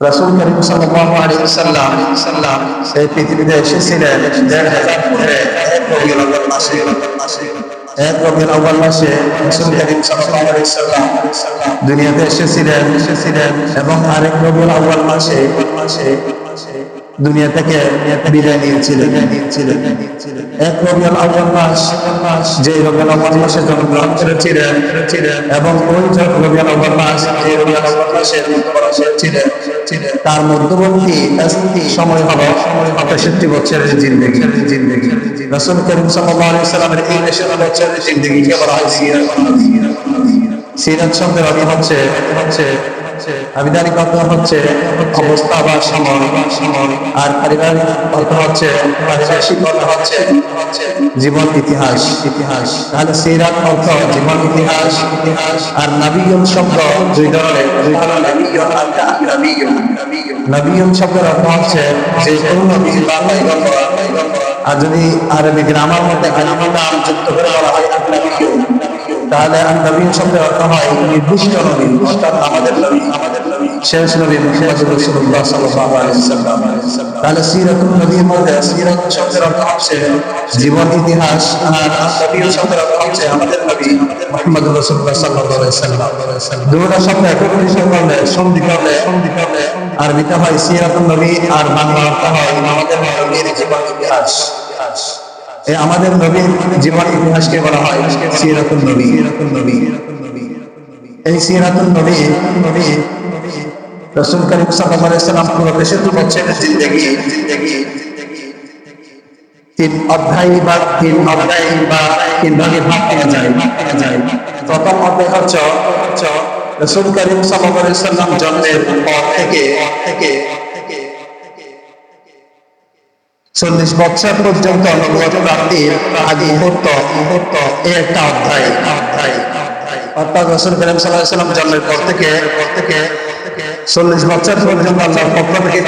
রাসূল করিম সাল্লাল্লাহু আলাইহি সাল্লাম সাল্লাম এই পৃথিবীতে এসেছিলেন দেড় হাজার পরে এক রবিউল আউয়াল মাসে। এক রবিউল আউয়াল মাসে রাসুল করিম সাল্লাল্লাহু আলাইহি সাল্লাম দুনিয়াতে এসেছিলেন। এসেছিলেন এবং আরেক রবিউল আউয়াল মাসে মাসে দুনিয়া থেকে বিদায় নিয়েছিলেন। এক মাস, যে মাসে জন্মগ্রহণ করেছিলেন এবং ওই মাস, যে মাসে তার মধ্যবর্তী সময় হলো তেষট্টি বছরের জিন্দগি। জিন্দগি রাসূল করিম আলাইহি সাল্লামের এই বছরের শব্দের অর্থ হচ্ছে হচ্ছে আবিধানিক অর্থ হচ্ছে অবস্থা বা সময়। আর পারিবারিক অর্থ হচ্ছে? পারিপার্শ্বিক অর্থ হচ্ছে? জীবন ইতিহাস। ইতিহাস। তাহলে সিরাত অর্থ জীবন ইতিহাস। ইতিহাস আর নাবিয়ন শব্দ দুই ধরনের। দুই ধরনের। নাবিয়ন শব্দের অর্থ হচ্ছে যে কোনো নবী বা আর যদি আরবি গ্রামার মধ্যে গ্রামার নাম যুক্ত করে বলা হয় তাহলে নবীন শব্দের অর্থ হয় নির্দিষ্ট নবী অর্থাৎ আমাদের নবী আমাদের নবী, শেষ নবী মুহাম্মদ সাল্লাল্লাহু আলাইহি ওয়াসাল্লাম তাহলে সিরাতুন সিরাত শব্দের অর্থ হচ্ছে জীবন, ইতিহাস আর নবী শব্দের অর্থ হচ্ছে আমাদের নবী মুহাম্মদ রাসূলুল্লাহ সাল্লাল্লাহু আলাইহি ওয়াসাল্লাম দুটো শব্দ একত্রিত করলে, সন্ধি করলে সন্ধি করলে হয় সিরাতুন নবী আর বাংলা অর্থ হয় আমাদের নবীর জীবন, ইতিহাস। আমাদের নবীর জীবন ইতিহাসকে বলা হয় সিরাতুল নবী। সিরাতুল নবী এই সিরাতুল নবী নবী রাসূল করিম সাল্লাল্লাহু আলাইহি সাল্লাম পুরো দেশের বছরের জিন্দেগি জিন্দেগি তিন অধ্যায় বা তিন অধ্যায় বা তিন ভাগে ভাগ করা যায়। ভাগ করা যায় প্রথম অধ্যায় হচ্ছে হচ্ছে রাসূল করিম সাল্লাল্লাহু আলাইহি সাল্লাম জন্মের পর থেকে থেকে চল্লিশ বছর পর্যন্ত অনুগত প্রাপ্তির আদি মুহূর্ত মুহূর্ত এই একটা অধ্যায় অধ্যায় অর্থাৎ রসুল করিম সাল্লাহ সাল্লাম জন্মের পর থেকে পর থেকে চল্লিশ বছর পর্যন্ত আল্লাহর পক্ষ থেকে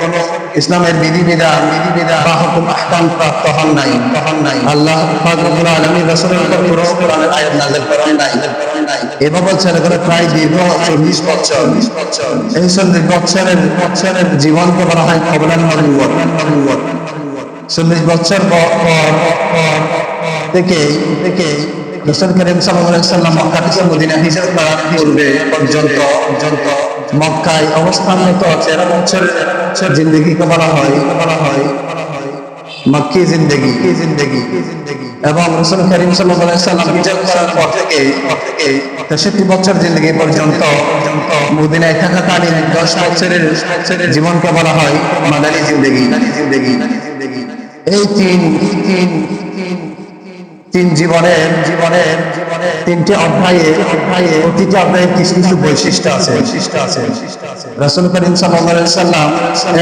কোনো ইসলামের বিধি বিধান বিধি বিধান বা হুকুম আহকাম প্রাপ্ত হন নাই। হন নাই আল্লাহ পাক রব্বুল আলামিন রাসূলের উপর পুরো কোরআনের আয়াত নাযিল করেন নাই। এবার বলছেন এখানে প্রায় দীর্ঘ চল্লিশ বছর। এই চল্লিশ বছরের বছরের জীবনকে বলা হয় কবলান নবুয়ত চল্লিশ বছর পর থেকে থেকে রসুল করিম সাল্লাম মক্কা থেকে মদিনা করার পূর্বে পর্যন্ত পর্যন্ত মক্কায় অবস্থানরত তেরো বছর জিন্দগিকে বলা হয় বলা হয়। মক্কি জিন্দগি। কি জিন্দগি এবং রসুল করিম সাল্লাম হিজরত করার পর থেকে তেষট্টি বছর জিন্দগি পর্যন্ত মদিনায় থাকাকালীন দশ বছরের জীবনকে বলা হয় মাদানী জিন্দগি। জিন্দগি জিন্দগি এই তিন তিন তিন তিন জীবনের জীবনের জীবনের তিনটি অধ্যায়ে অধ্যায়ে প্রতিটি অধ্যায়ে কিছু কিছু বৈশিষ্ট্য আছে। বৈশিষ্ট্য আছে রাসূল করিম সাল্লাল্লাহু সাল্লাম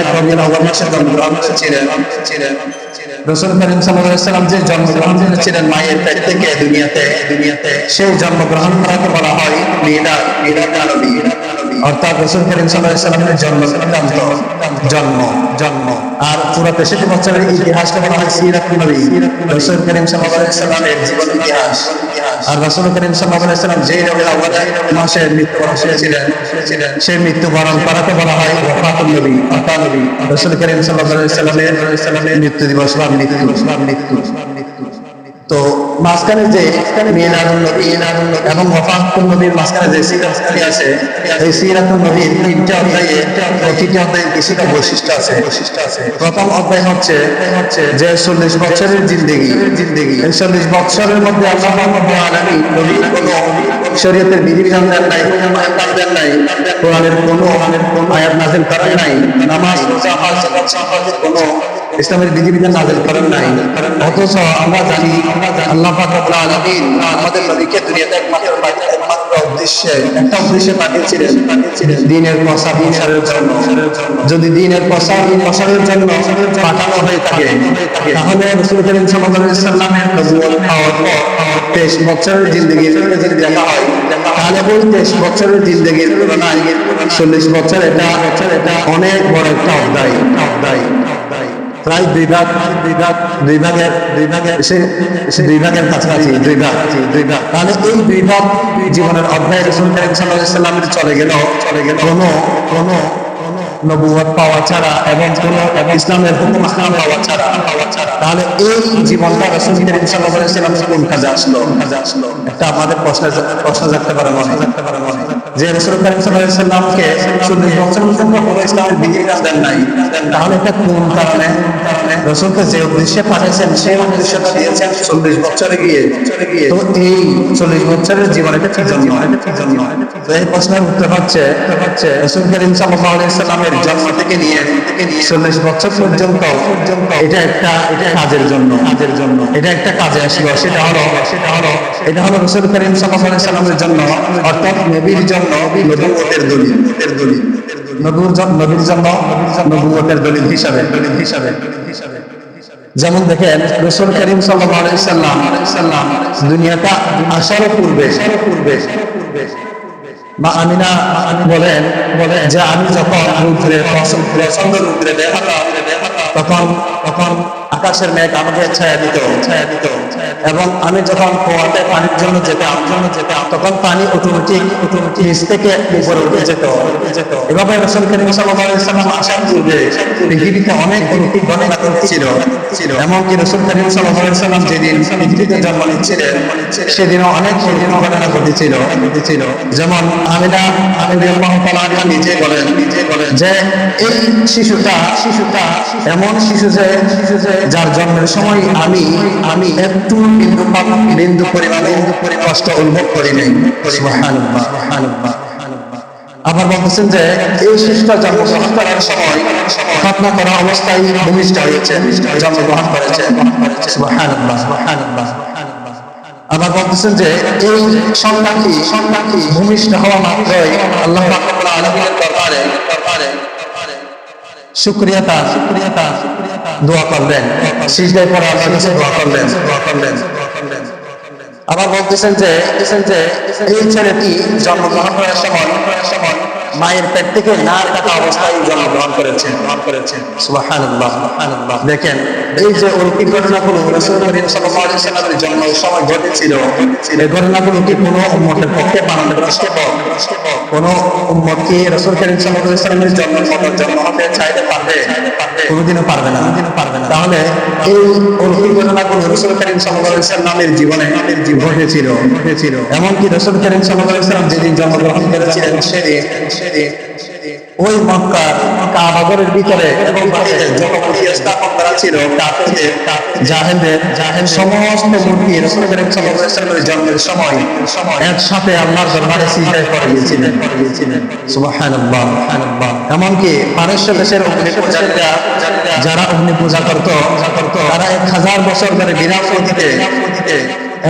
এক রবিউল আউয়াল মাসে জন্মগ্রহণ করেছিলেন। ছিলেন রাসূল করিম সাল্লাল্লাহু সাল্লাম যে জন্মগ্রহণ করেছিলেন মায়ের পেট থেকে দুনিয়াতে দুনিয়াতে সেই জন্মগ্রহণ করাকে বলা হয় মিলাদ মিলাদ নবী অর্থাৎ রসুল করিম জন্ম জন্ম জন্ম। আর পুরো তেষট্টি বছরের ইতিহাসটা বলা হয় সিরাত নবী। রসুল করিম সাল্লামের জীবন ইতিহাস। আর রসুল করিম সাল্লাম যে রবির মাসে বলা হয় ওফাতুল নবী অর্থাৎ রসুল করিম সাল্লামের মৃত্যু দিবস বা মৃত্যু বা মৃত্যু। তো মাঝখানে যে এবং মাঝখানে যে আছে, এই তিনটা অধ্যায়ে প্রতিটি অধ্যায়ে কিছুটা বৈশিষ্ট্য আছে। বৈশিষ্ট্য আছে প্রথম অধ্যায় হচ্ছে হচ্ছে যে চল্লিশ বছরের এই চল্লিশ বছরের মধ্যে আল্লাহ নবীর কোনো শরীয়তের বিধিবিধান দেন নাই দেন নাই, কোরআনের আয়াত নাযিল করেন নাই, নামাজ রোজা হজ কোনো ইসলামের বিধিবিধান নাযিল করেন নাই। অথচ আমরা জানি, আল্লাহ পাক রব্বুল আলামিন আমাদের নবীকে দুনিয়াতে একমাত্র একমাত্র উদ্দেশ্যে, একটা উদ্দেশ্যে পাঠিয়েছিলেন। প্রসার প্রসারের জন্য। যদি প্রসার প্রসারের জন্য পাঠানো হয়ে থাকে, তাহলে করিম সাল্লাল্লাহু আলাইহি সাল্লামের পাওয়ার পর তেইশ বছরের জিন্দগি যদি দেখা হয়, তাহলে বছরের তুলনায় চল্লিশ বছর এটা এটা অনেক বড় একটা অধ্যায় অধ্যায়। প্রায় দুই ভাগ দুই ভাগ, দুই ভাগের দুই ভাগের, সে দুই ভাগের কাছাকাছি, দুই ভাগ দুই ভাগ। তাহলে এই দুই ভাগ জীবনের অধ্যায় রসুল সাল্লাহ চলে গেল চলে গেল। কোনো কোনো পাওয়া ছাড়া এবং কোন ইসলামের হুকুম আহকাম পাওয়া ছাড়া পাওয়া ছাড়া। তাহলে এই জীবনটা রাসূল কোন কাজে আসলো। কাজে আসলো। একটা আমাদের প্রশ্ন প্রশ্ন জাগতে পারে মনে জাগতে পারে মনে। যে রাসূল করিম 40 বছর পর্যন্ত কোনো ইসলামের বিধিবিধান দেন নাই, তাহলে এটা কোন কারণে? রাসূলকে যে উদ্দেশ্যে পাঠাইছেন সেই উদ্দেশ্যটা দিয়েছেন 40 বছরে গিয়ে। তো এই 40 বছরের জীবন এটা কি জন্য তো এই প্রশ্নের উত্তর হচ্ছে হচ্ছে রাসূল করিম সাল্লামের জন্ম থেকে নিয়ে 40 বছর পর্যন্ত পর্যন্ত এটা একটা এটা কাজের জন্য। কাজের জন্য এটা একটা কাজে আসলো। সেটা হলো সেটা হলো এটা হলো রাসূল করিম সাল্লাল্লাহু আলাইহি সাল্লামের জন্য অর্থাৎ নবীর জন্য নবুয়তের দলিল দলিল নবুর জন্য নবীর জন্য নবুয়তের দলিল হিসাবে দলিল হিসাবে হিসাবে যেমন দেখেন, রসুল করিম সাল্লাম দুনিয়াটা আসার পূর্বে পূর্বে। বলেন যে আমি যখন রুদ্রে দেখাতাম তখন তখন আকাশের মেঘ আমাকে ছায়া দিত। ছায়া দিত এবং আমি যখন কুয়াতে পানির জন্য যেতাম জন্য যেতাম তখন পানি অটোমেটিক অটোমেটিক নিচ থেকে উপরে উঠে যেত। এভাবে রসুল করিম সাল্লাম আসার পূর্বে পৃথিবীতে অনেক অলৌকিক ঘটনা ছিল এমনকি রসুল করিম সাল্লাম যেদিন পৃথিবীতে জন্ম নিচ্ছিলেন, সেদিনও অনেক অলৌকিক ঘটনা ঘটেছিল। ঘটেছিল যেমন আমিনা আমিনা নিজে বলেন নিজে বলেন যে, এই শিশুটা শিশুটা, এমন শিশু যে শিশু যে যার জন্মের সময় আমি আমি একটু বিন্দু বিন্দু পরিমাণ কষ্ট অনুভব করি নাই আবার বলতেছেন যে, এই শিশুটা জন্মগ্রহণ করার সময় খতনা করা অবস্থায় ভূমিষ্ঠ হয়েছে, জন্মগ্রহণ করেছে। আবার বলতেছেন যে, এই সন্তানটি সন্তানটি ভূমিষ্ঠ হওয়া মাত্রই আল্লাহ আলামিনের দরবারে দরবারে শুক্রিয়া তার শুক্রিয়া তার দোয়া করলেন সিজদায় পড়ে আল্লাহর কাছে দোয়া করলেন দোয়া করলেন আবার বলতেছেন যে, এই ছেলেটি জন্মগ্রহণ করার সময় মায়ের পেট থেকে না কাটা অবস্থায় জন্মগ্রহণ করেছেন। গ্রহণ করেছে সুবহানাল্লাহ সুবহানাল্লাহ। দেখেন, এই যে অলৌকিক ঘটনাগুলো সময় ঘটেছিল এই ঘটনাগুলো কি কোনো উম্মতের পক্ষে কোনো উম্মত কি রসুল করিম সাল্লাল্লাহু জন্মের জন্ম হতে চাইতে পারবে? কোনোদিনও পারবে না। কোনোদিনও পারবে না। তাহলে এই অলৌকিক ঘটনাগুলো রসুল করিম সাল্লাল্লাহু আলাইহি সাল্লামের জীবনে ঘটেছিল। ঘটেছিল। এমনকি রসুল করিম সাল্লাম যেদিন জন্মগ্রহণ করেছিলেন সেদিন সেদিন ওই মক্কার কাবাগরের ভিতরে এবং মূর্তি স্থাপন করা ছিল কাফেরদের সমস্ত রাসূল করিম সাল্লাল্লাহু আলাইহি জন্মের সময়, একসাথে আল্লাহর দরবারে সিজদা করে গিয়েছিলেন সুবহানাল্লাহ সুবহানাল্লাহ। এমনকি পারস্য দেশের অগ্নি পূজারীরা যারা অগ্নি পূজা করত, তারা এক হাজার বছর ধরে বিনা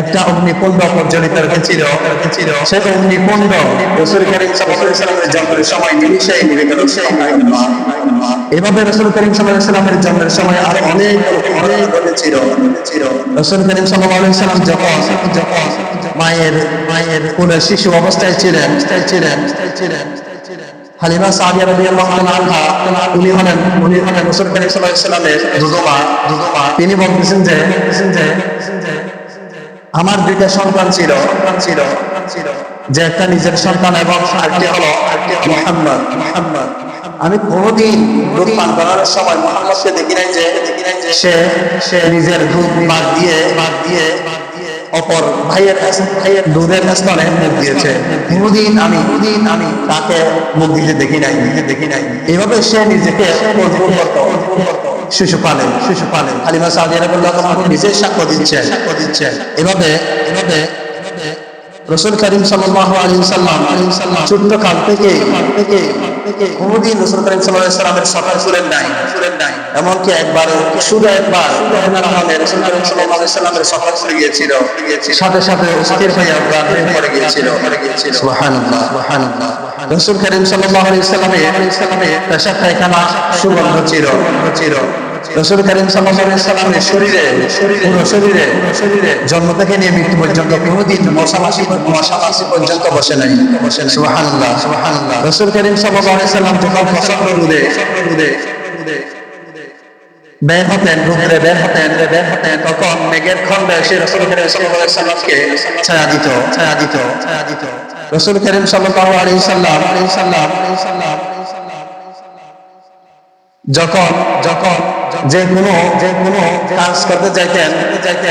একটা অগ্নিকুণ্ড প্রজ্বলিত রেখেছিল রেখেছিল সেই অগ্নিকুণ্ড রসুল করিম সাল্লামের জন্মের সময় সুবহানাল্লাহ। এভাবে রসুল করিম সাল্লামের জন্মের সময় আরও অনেক অনেক ঘটেছিল ছিল রসুল করিম সাল্লাম যখন যখন মায়ের মায়ের কোলে শিশু অবস্থায় ছিলেন ছিলেন ছিলেন হালিমা সাদিয়া রাদিয়াল্লাহু আনহা, উনি হলেন উনি হলেন রাসূল করিম সাল্লাল্লাহু দুধমা দুধমা তিনি বলতেছেন যে, আমার দুইটা সন্তান ছিল ছিল ছিল যে একটা নিজের সন্তান এবং আরেকটি হলো আরেকটি মুহাম্মদ। মুহাম্মদ আমি কোনোদিন দুধ পান করানোর সময় মুহাম্মদকে দেখি নাই যে দেখি নাই যে সে সে নিজের দুধ বাদ দিয়ে বাদ দিয়ে অপর ভাইয়ের ভাইয়ের দুধের স্তনে মুখ দিয়েছে। কোনোদিন আমি কোনোদিন আমি তাকে মুখ দিতে দেখি নাই, দিতে দেখি নাই। এভাবে সে নিজেকে শিশু পালে শিশু পালে আলিমা সাউদি আরবুল্লাহ তোমাকে নিজে সাক্ষ্য দিচ্ছে সাক্ষ্য দিচ্ছে এভাবে এভাবে রসুল করিম সাল্লাম ছোট্ট কাল থেকে কোনোদিন রসুল করিম সাল্লামের সফর ছিলেন নাই। এমনকি একবার শুধু একবার রসুল করিম সাল্লামের সফর চলে গিয়েছিল। সাথে সাথে রসুল করিম পেশাব পায়খানা সুগন্ধ ছিল ছিল। রসুল করিম সাল্লামের শরীরে, পুরো শরীরে জন্ম থেকে নিয়ে মৃত্যু পর্যন্ত কোনোদিন পর্যন্ত বসে নাই বসে নাই। রসুল করিম সাল্লাম যখন রোদে রোদে যখন যখন যে কোনো যে কোনো কাজ করতে চাইতেন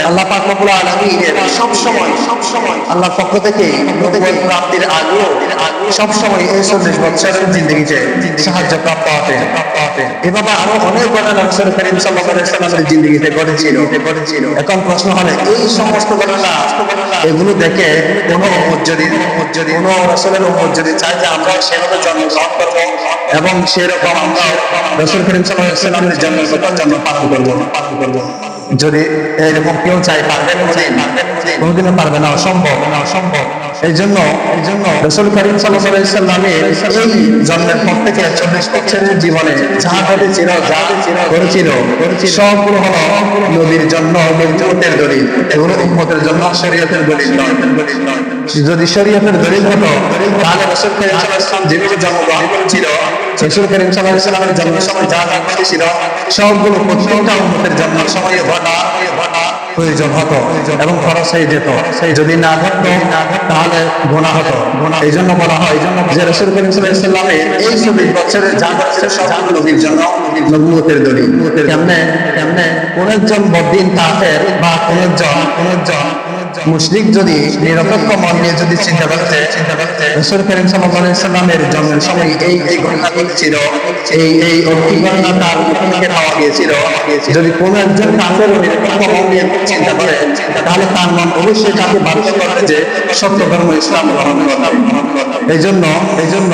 আল্লাহ পাক রব্বুল আলামিন সব সময় সব সময় আল্লাহর পক্ষ থেকে নবুয়ত প্রাপ্তির আগেও সব সময় এই চল্লিশ বছরের জিন্দগিতে সাহায্য প্রাপ্ত হতেন। এভাবে আরও অনেক ঘটনা রসুল করিম সাল্লাল্লাহু আলাইহি সাল্লামের জিন্দগিতে ঘটেছিল। ঘটেছিল এখন প্রশ্ন হলো এই সমস্ত ঘটনা এগুলো দেখে কোনো উম্মত যদি উম্মত যদি কোনো রসুলের উম্মত যদি চায় যে আমরা সেভাবে জন্মগ্রহণ করব এবং সেরকম আমরা রসুল করিম সাল্লাল্লাহু আলাইহি সাল্লামের জন্ম জন্ম পালন করব পালন করব যদি এরকম কেউ চাই পারবে কোনোদিন কোনোদিনও পারবে না, অসম্ভব। না অসম্ভব এই জন্য এই জন্য রসুল করিম সাল্লামের এই জন্মের পর থেকে চল্লিশ বছরের জীবনে যা ঘটেছিল, যা করেছিল, সবগুলো হলো নবীর জন্য, নবীর উম্মতের দলিল। এগুলো উম্মতের জন্য শরীয়তের দলিল নয়। যদি শরীয়তের দলিল হতো তাহলে রসুল করিম সাল্লাল্লাহু যেভাবে জন্মগ্রহণ করেছিল রসুল করিম সাল্লাল্লাহু আলাইহি জন্মের সময় যা যা ঘটেছিল সবগুলো প্রত্যেকটা উম্মতের জন্মের সময় ঘটা প্রয়োজন হতো এবং খরচ হয়ে যেত। যদি না ঘটতো তাহলে গোনা হতো। এই জন্য বলা হয় যে রসুল করিম সাল্লামের এই চব্বিশ বছরের যা ঘটছে সব নবীর জন্য নবুয়তের দলিল। কেমনে কেমনে? কোন একজন বদিন কাফের বা কোন একজন কোন একজন মুশরিক যদি নিরপেক্ষ মন নিয়ে যদি চিন্তা করতে চিন্তা করতে রসুল করিম সাল্লামের জন্মের সময় এই এই ঘটনা ঘটেছিল, এই এই অতি ঘটনা তার থেকে পাওয়া গিয়েছিল যদি কোনো একজন কাফের নিরপেক্ষ মন নিয়ে চিন্তা করে, তাহলে তার মন অবশ্যই তাকে বাধ্য যে সত্য ধর্ম ইসলাম গ্রহণ এই জন্য এই জন্য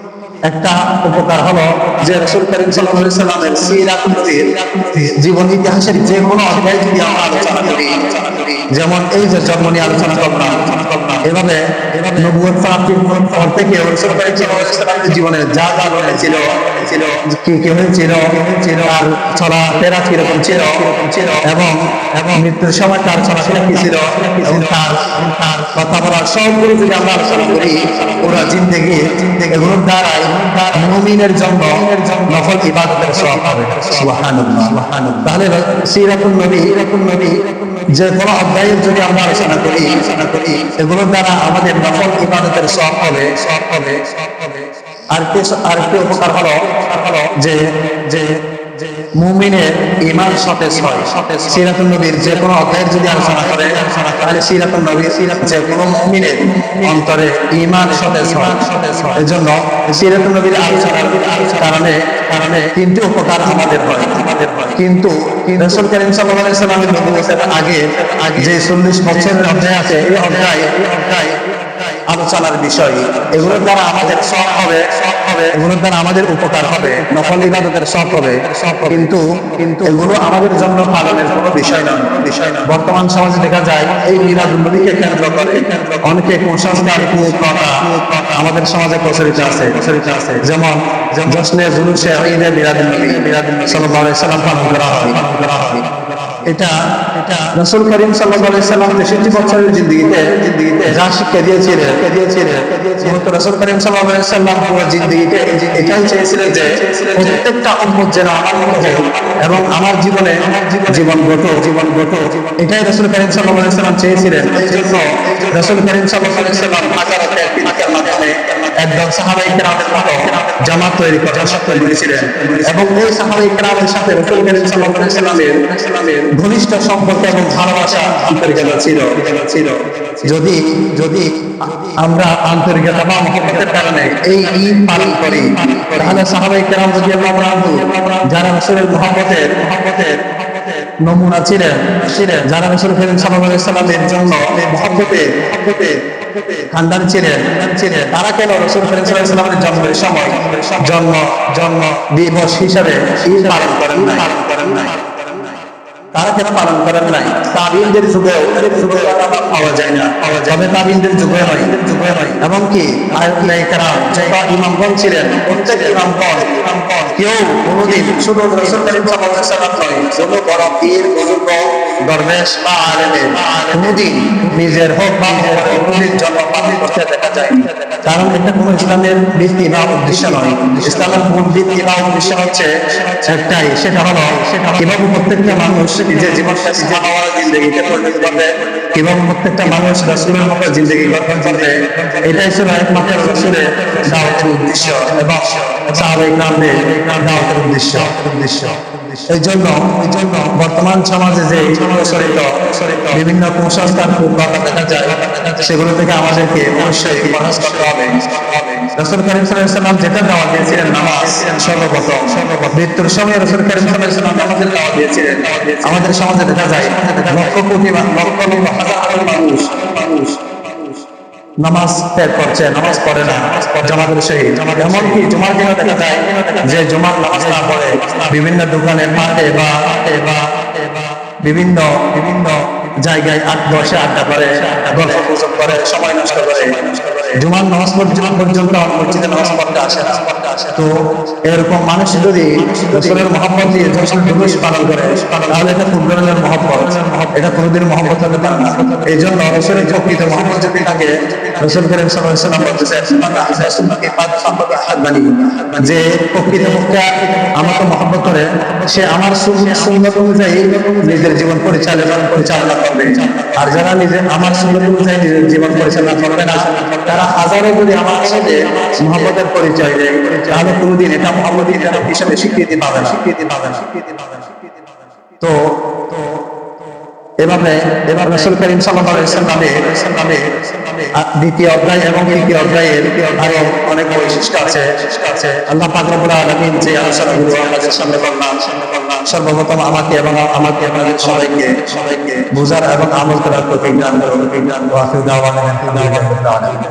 একটা উপকার হলো যে রসুল করিম সাল্লামের সিরাত জীবন ইতিহাসের যে কোনো অধ্যায় যদি আমরা আলোচনা করি, যেমন এই যে জন্ম নিয়ে আলোচনা করলাম, এভাবে এভাবে নবুয়ত প্রাপ্তির পর থেকে রসুল করিম সাল্লামের জীবনে যা যা ঘটেছিল হয়েছিল কীরকম ছিল এবং এবং মৃত্যুর সময় তার চলাফেরা কি ছিল, এবং তার কথা বলার সবগুলো যদি আমরা আলোচনা করি ওরা জিন্দেগি এগুলোর দ্বারাই মুমিনের জন্য নফল ইবাদতের সব হবে। তাহলে সিরাতুন নবী সিরাতুন নবী, যে কোনো অধ্যায়ের যদি আমরা আলোচনা করি আলোচনা করি, এগুলোর দ্বারা আমাদের নফল ইবাদতের সব হবে সব হবে সব হবে। আরেকটি আরেকটি উপকার হলো যে যে মুমিনের ইমান সতেজ হয়। সতেজ সিরাতুল নবীর যে কোনো অধ্যায়ের যদি আলোচনা করে করে সিরাতুল নবী যে কোনো মুমিনের অন্তরে ইমান সতেজ হয়। সতেজ হয় সিরাতুল নবীর আলোচনার কারণে কারণে তিনটি উপকার আমাদের হয়। আমাদের হয় কিন্তু রসুল করিম সাল্লামের আগে আগে যে 40 বছরের অধ্যায় আছে, এই অধ্যায় অধ্যায় আলোচনার বিষয়। এগুলোর দ্বারা আমাদের সব হবে সব হবে। এগুলোর দ্বারা আমাদের উপকার হবে। নকল ইবাদতের সব হবে। সব কিন্তু কিন্তু এগুলো আমাদের জন্য পালনের কোনো বিষয় নয়। বিষয় না বর্তমান সমাজে দেখা যায়, এই মিলাদ নবীকে কেন্দ্র করে অনেকে কুসংস্কার কুপ্রথা আমাদের সমাজে প্রচলিত আছে। প্রচলিত আছে যেমন জশ্নে জুলুসে ঈদে মিলাদ নবী মিলাদ নবী সাল্লাল্লাহু আলাইহি সাল্লাম পালন করা হয় পালন করা হয়। এটা রসুল করিম সাল্লাম তেষট্টি বছরের জিন্দগিতে জিন্দগিতে যা শিক্ষা দিয়েছিলেন রসুল করিম সাল্লাম পুরো জিন্দগিতে এটাই চেয়েছিলেন যে প্রত্যেকটা উম্মত যেন আমার এবং আমার জীবনে জীবন গত জীবন গত এটাই রসুল করিম সাল্লাম চেয়েছিলেন। এই জন্য রসুল করিম সাল্লাম একদল সাহাবাই কেরামের মতো জামাত তৈরি করার সাথে এবং ওই সাহাবাই কেরামের সাথে রসুল করিম সাল্লামের ঘনিষ্ঠ সম্পর্ক এবং ভালোবাসা আন্তরিকতা ছিল। ছিল যদি যদি আমরা আন্তরিকতা কারণে এই ঈদ পালন করি, তাহলে কেরাম যদি যারা মহব্বতের মহব্বতের নমুনা ছিলেন ছিলেন যারা জন্য খানদান ছিলেন ছিলেন তারা কেন রসুল জন্মের সময় জন্ম জন্ম দিবস হিসাবে পালন করেন না পালন করেন না তারা কেন পালন করেন নাই? তাবিনদের যুগেও যুগে পাওয়া যায় না। পাওয়া যাবে তাবিনদের যুগে হয়। যুগে হয়। এমনকি আয়াতুল্লাহ কারাম যে ইমামগণ ছিলেন। প্রত্যেক ইমামগণ ইমামগণ। কেউ কোনোদিন শুধু রসুল করিম নয় কোনো বড় পীর বুজুর্গ দরবেশ বা কোনোদিন নিজের হোক বা জন্ম পালন করতে দেখা যায়। কারণ এটা কোনো ইসলামের ভিত্তি বা উদ্দেশ্য নয়। ইসলামের মূল ভিত্তি বা উদ্দেশ্য হচ্ছে একটাই সেটা হলো সেটা কীভাবে প্রত্যেকটা মানুষ নিজের জীবনটা সাহাবাওয়ালা জিন্দগিতে পরিণত করবে কীভাবে প্রত্যেকটা মানুষ রসুলের মতো জিন্দগি গঠন করবে। এটাই ছিল একমাত্র রসুলের দাওয়াতের উদ্দেশ্য এবং সাহাবাই নামদের দাওয়াতের উদ্দেশ্য উদ্দেশ্য। এই জন্য বর্তমান সমাজে যে প্রচলিত বিভিন্ন কুসংস্কার কুপ্রথা দেখা যায়, সেগুলো থেকে আমাদেরকে অবশ্যই প্রয়াস করতে হবে। রসুল করিম সাল্লাম যেটা দাওয়া দিয়েছিলেন, নামাজ, সর্বপ্রথম। মৃত্যুর সময় রসুল করিম সাল্লাম নামাজের দাওয়া দিয়েছিলেন। আমাদের সমাজে দেখা যায়, লক্ষ কোটি লক্ষ লক্ষ হাজার হাজার মানুষ মানুষ নামাজ ত্যাগ করছে, নামাজ পড়ে না। জামাতের সেই এমনকি জুমার দিনে দেখা যায় যে জুমার নামাজ না পড়ে। বিভিন্ন দোকানে মাঠে বা বিভিন্ন বিভিন্ন জায়গায় আট বসে আড্ডা করে, গল্প করে, সময় নষ্ট করে। জুমার নামাজ পর্যন্ত পর্যন্ত মসজিদে নামাজ পড়তে আসে না। তো এরকম মানুষ যদি রসুলের মহব্বত দিয়ে পালন করে, তাহলে এটা মহব্বত। এটা কোনোদিন মহব্বত না। এই জন্য রসুলের মহব্বত যদি থাকে, রসুল করিম সাল্লাম যে প্রকৃত পক্ষে আমাকে মহব্বত করে, সে আমার সুন্দর অনুযায়ী নিজের জীবন পরিচালনা পরিচালনা করবে। আর যারা নিজে আমার সুন্দর অনুযায়ী নিজের জীবন পরিচালনা করবে না, তারা হাজারো যদি আমার সাথে মহব্বতের পরিচয় দেয় তাহলে এটা মহব্বতী হিসেবে স্বীকৃতি পাবে না। স্বীকৃতি পাবে না। স্বীকৃতি পাবে না। তো এভাবে এবার রসুল করিম সাল্লামে দ্বিতীয় অধ্যায় এবং তৃতীয় অধ্যায়ের আরও অনেক বৈশিষ্ট্য আছে। আল্লাহ যে আমাদের সামনে সর্বপ্রথম আমাকে এবং আমাকে আপনাদের সবাইকে সবাইকে বোঝার এবং আমল করার দাওয়ানা আলহামদুলিল্লাহি রাব্বিল আলামিন